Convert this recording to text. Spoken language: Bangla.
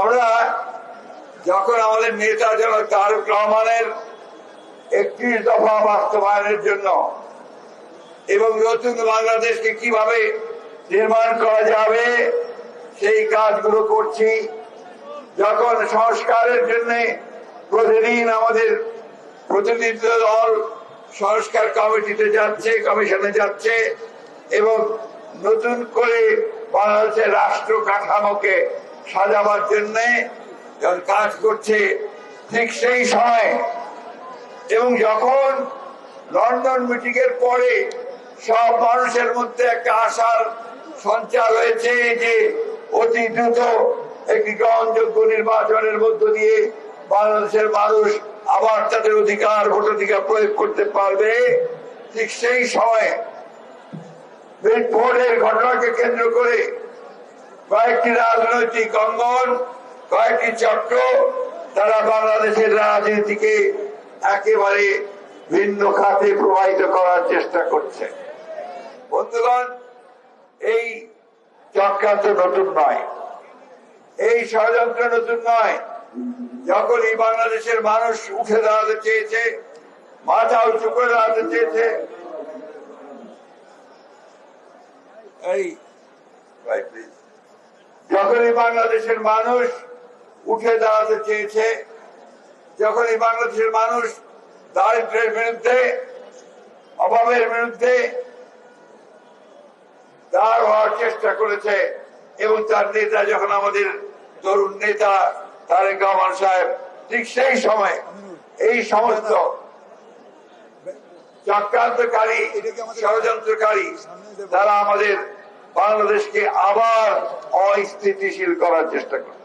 আমরা যখন আমাদের নেতা যেন তারক রহমানের একত্রিশ দফা বাস্তবায়নের জন্য এবং নতুন বাংলাদেশকে কীভাবে নির্মাণ করা যাবে, সেই কাজগুলো করছি। যখন সংস্কারের জন্য প্রতিদিন আমাদের প্রতিনিধি দল সংস্কার কমিটিতে যাচ্ছে, কমিশনে যাচ্ছে এবং নতুন করে বাংলাদেশের রাষ্ট্র কাঠামোকে সাজাবার জন্য কাজ করছে, ঠিক সেই সময় এবং যখন লন্ডন মিটিং এর পরে সব মানুষের মধ্যে একটা আশার সঞ্চার হয়েছে যে অতি দ্রুত একটি গ্রহণযোগ্য নির্বাচনের মধ্য দিয়ে বাংলাদেশের মানুষ আবার তাদের অধিকার, ভোটাধিকার প্রয়োগ করতে পারবে। ঠিক সেই সময় ঘটনাকে কেন্দ্র করে কয়েকটি রাজনৈতিক অঙ্গন, কয়েকটি চক্র, তারা বাংলাদেশের রাজনীতিকে একেবারে ভিন্ন খাতে প্রবাহিত করার চেষ্টা করছে। বন্ধুগণ, এই চক্রান্ত নতুন নয়। এই ষড়যন্ত্র নতুন নয়। যখন এই বাংলাদেশের মানুষ উঠে দাঁড়াতে চেয়েছে, মাথা উঁচু করে দাঁড়াতে চেয়েছে, এই please. যখনই বাংলাদেশের মানুষ উঠে দাঁড়াতে চেয়েছে, যখনই বাংলাদেশের মানুষ দারিদ্রের বিরুদ্ধে, অভাবের বিরুদ্ধে দাঁড় হওয়ার চেষ্টা করেছে এবং তার নেতা যখন আমাদের তরুণ নেতা তারেক রহমান সাহেব, ঠিক সেই সময় এই সমস্ত চক্রান্তকারী, ষড়যন্ত্রকারী তারা আমাদের বাংলাদেশকে আবার অস্থিতিশীল করার চেষ্টা করে